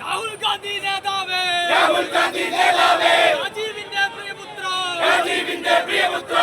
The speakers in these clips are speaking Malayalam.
രാഹുൽ ഗാന്ധി നേതാവേ. രാഹുൽ ഗാന്ധി നേതാവേ. രാജീവിന്റെ പ്രിയപുത്ര. രാജീവിന്റെ പ്രിയപുത്ര.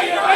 Hallelujah.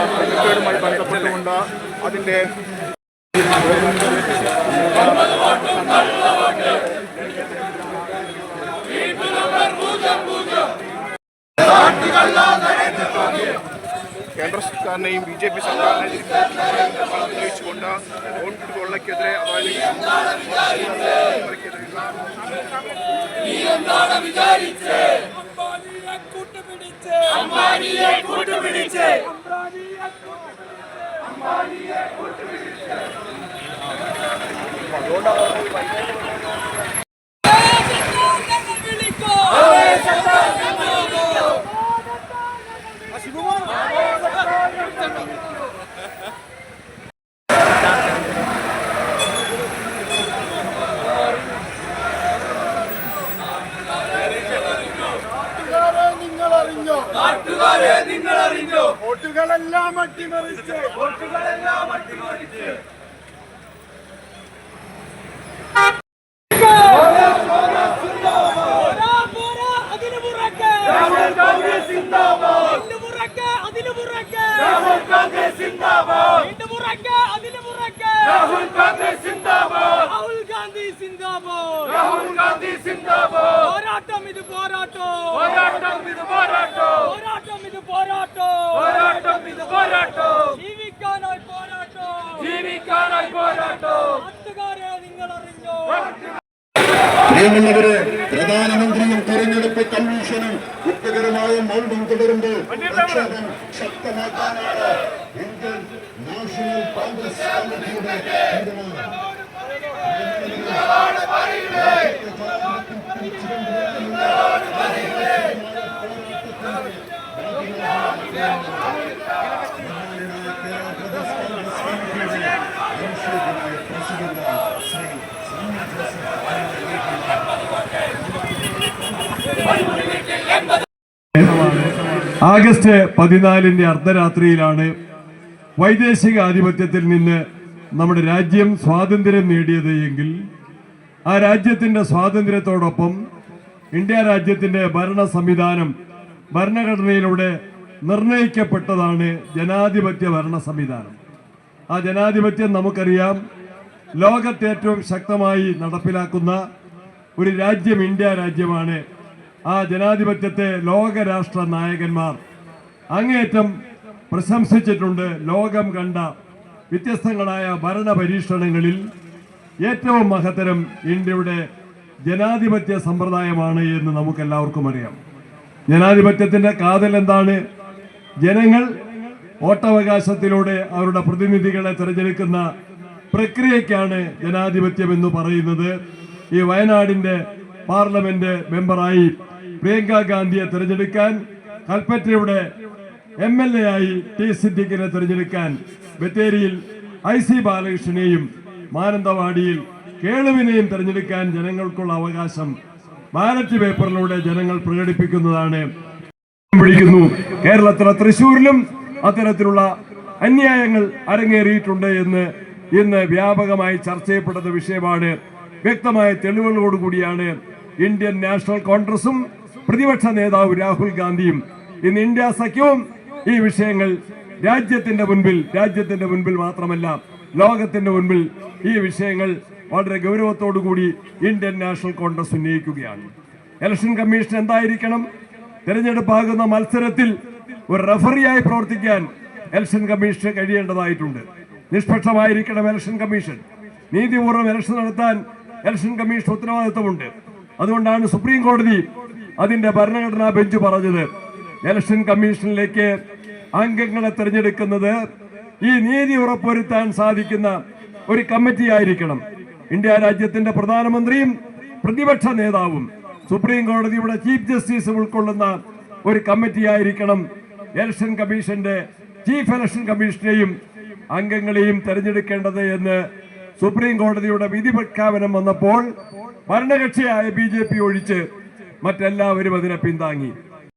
ുമായി ബന്ധപ്പെട്ടുകൊണ്ട് അതിന്റെ കേന്ദ്ര സർക്കാരിനെയും ബി ജെ പി സർക്കാരിനെയും ഉന്നയിച്ചുകൊണ്ട് വോട്ട് കൊള്ളയ്ക്കെതിരെ അതായത് കൂട്ടുപിടിച്ച്. വോട്ടുകളെല്ലാം അട്ടിമറിച്ച്. വോട്ടുകളെല്ലാം അട്ടിമറിച്ച്. പോരാ, പോരാ, അതിന് പുറകെ. രാഹുൽ ഗാന്ധി സിന്ദാബാദ് വീണ്ടും പുറകെ, അതിന് പുറകെ. രാഹുൽ ഗാന്ധി സിന്ദാബാദ് വീണ്ടും പുറകെ, അതിന് പുറകെ. പ്രിയമുള്ളവരെ പ്രധാനമന്ത്രിയും തെരഞ്ഞെടുപ്പ് കമ്മീഷനും കുറ്റകരമായ മൗഢ്യം തുടരുമ്പോൾ പ്രക്ഷോഭം ശക്തമാക്കാനാണ് ഇന്ത്യൻ നാഷണൽ കോൺഗ്രസ് കമ്മിറ്റിയുടെ തീരുമാനം. ആഗസ്റ്റ് പതിനാലിന്റെ അർദ്ധരാത്രിയിലാണ് വൈദേശിക ആധിപത്യത്തിൽ നിന്ന് നമ്മുടെ രാജ്യം സ്വാതന്ത്ര്യം നേടിയത് എങ്കിൽ ആ രാജ്യത്തിന്റെ സ്വാതന്ത്ര്യത്തോടൊപ്പം ഇന്ത്യ രാജ്യത്തിന്റെ ഭരണ സംവിധാനം ഭരണഘടനയിലൂടെ നിർണയിക്കപ്പെട്ടതാണ് ജനാധിപത്യ ഭരണ സംവിധാനം. ആ ജനാധിപത്യം നമുക്കറിയാം ലോകത്തേറ്റവും ശക്തമായി നടപ്പിലാക്കുന്ന ഒരു രാജ്യം ഇന്ത്യ രാജ്യമാണ്. ആ ജനാധിപത്യത്തെ ലോകരാഷ്ട്ര നായകന്മാർ അങ്ങേയറ്റം പ്രശംസിച്ചിട്ടുണ്ട്. ലോകം കണ്ട വ്യത്യസ്തങ്ങളായ ഭരണ പരീക്ഷണങ്ങളിൽ ഏറ്റവും മഹത്തരം ഇന്ത്യയുടെ ജനാധിപത്യ സമ്പ്രദായമാണ് എന്ന് നമുക്കെല്ലാവർക്കും അറിയാം. ജനാധിപത്യത്തിന്റെ കാതൽ എന്താണ്? ജനങ്ങൾ വോട്ടവകാശത്തിലൂടെ അവരുടെ പ്രതിനിധികളെ തിരഞ്ഞെടുക്കുന്ന പ്രക്രിയയ്ക്കാണ് ജനാധിപത്യം എന്ന് പറയുന്നത്. ഈ വയനാടിന്റെ പാർലമെന്റ് മെമ്പറായി പ്രിയങ്ക ഗാന്ധിയെ തിരഞ്ഞെടുക്കാൻ കൽപ്പറ്റയുടെ എം എൽ എ ആയി ടി സിദ്ദിഖിനെ തിരഞ്ഞെടുക്കാൻ ബത്തേരിയിൽ ഐ സി ബാലകൃഷ്ണനെയും മാനന്തവാടിയിൽ കേളുവിനെയും തിരഞ്ഞെടുക്കാൻ ജനങ്ങൾക്കുള്ള അവകാശം ബാലറ്റ് പേപ്പറിലൂടെ ജനങ്ങൾ പ്രകടിപ്പിക്കുന്നതാണ്. പിടിക്കുന്നു കേരളത്തിലെ തൃശൂരിലും അത്തരത്തിലുള്ള അന്യായങ്ങൾ അരങ്ങേറിയിട്ടുണ്ട് എന്ന് ഇന്ന് വ്യാപകമായി ചർച്ച ചെയ്യപ്പെടുന്ന വിഷയമാണ്. വ്യക്തമായ തെളിവുകളോടുകൂടിയാണ് ഇന്ത്യൻ നാഷണൽ കോൺഗ്രസും പ്രതിപക്ഷ നേതാവ് രാഹുൽ ഗാന്ധിയും ഇന്ന് ഇന്ത്യ സഖ്യവും ഈ വിഷയങ്ങൾ രാജ്യത്തിന്റെ മുൻപിൽ രാജ്യത്തിന്റെ മുൻപിൽ മാത്രമല്ല ലോകത്തിന്റെ മുൻപിൽ ഈ വിഷയങ്ങൾ വളരെ ഗൗരവത്തോടുകൂടി ഇന്ത്യൻ നാഷണൽ കോൺഗ്രസ് ഉന്നയിക്കുകയാണ്. ഇലക്ഷൻ കമ്മീഷൻ എന്തായിരിക്കണം? തെരഞ്ഞെടുപ്പാകുന്ന മത്സരത്തിൽ ഒരു റഫറിയായി പ്രവർത്തിക്കാൻ ഇലക്ഷൻ കമ്മീഷൻ കഴിയേണ്ടതായിട്ടുണ്ട്. നിഷ്പക്ഷമായിരിക്കണം ഇലക്ഷൻ കമ്മീഷൻ. നീതിപൂർവം ഇലക്ഷൻ നടത്താൻ ഇലക്ഷൻ കമ്മീഷൻ ഉത്തരവാദിത്വമുണ്ട്. അതുകൊണ്ടാണ് സുപ്രീം കോടതി അതിന്റെ ഭരണഘടനാ ബെഞ്ച് പറഞ്ഞത്. ഇലക്ഷൻ കമ്മീഷനിലേക്ക് അംഗങ്ങളെ തിരഞ്ഞെടുക്കുന്നത് ഈ നീതി ഉറപ്പുവരുത്താൻ സാധിക്കുന്ന ഒരു കമ്മിറ്റി ആയിരിക്കണം. ഇന്ത്യ രാജ്യത്തിന്റെ പ്രധാനമന്ത്രിയും പ്രതിപക്ഷ നേതാവും സുപ്രീം കോടതിയുടെ ചീഫ് ജസ്റ്റിസ് ഉൾക്കൊള്ളുന്ന ഒരു കമ്മിറ്റി ആയിരിക്കണം. ഇലക്ഷൻ കമ്മീഷന്റെ ചീഫ് ഇലക്ഷൻ കമ്മീഷനെയും അംഗങ്ങളെയും തെരഞ്ഞെടുക്കേണ്ടത് എന്ന് സുപ്രീം കോടതിയുടെ വിധി പ്രഖ്യാപനം വന്നപ്പോൾ ഭരണകക്ഷിയായ ബി ഒഴിച്ച് മറ്റെല്ലാവരും അതിനെ പിന്താങ്ങി.